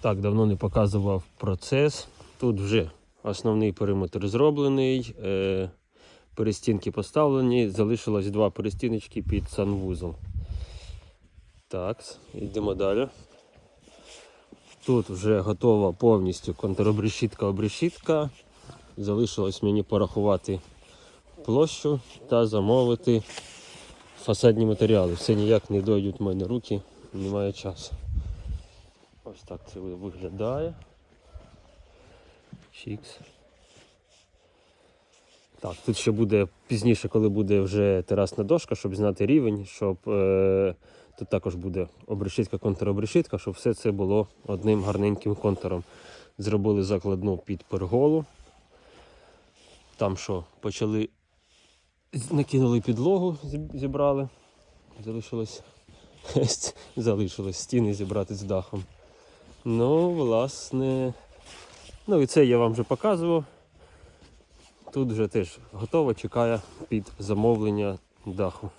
Так, давно не показував процес. Тут вже основний периметр зроблений, е, перестінки поставлені, залишилось два перестіночки під санвузол. Так, йдемо далі. Тут вже готова повністю контробрешітка-обрешітка. Залишилось мені порахувати площу та замовити фасадні матеріали. Все ніяк не дойдуть в мене руки, немає часу. Ось так це виглядає. Чікс. Так, тут ще буде пізніше, коли буде вже терасна дошка, щоб знати рівень, щоб е, тут також буде обрешітка, контробрешітка, щоб все це було одним гарненьким контуром. Зробили закладну під перголу. Там що, почали накинули підлогу, зібрали. Залишилось, залишилось стіни зібрати з дахом. Ну, власне. Ну і це я вам вже показував. Тут вже теж готово, чекає під замовлення даху.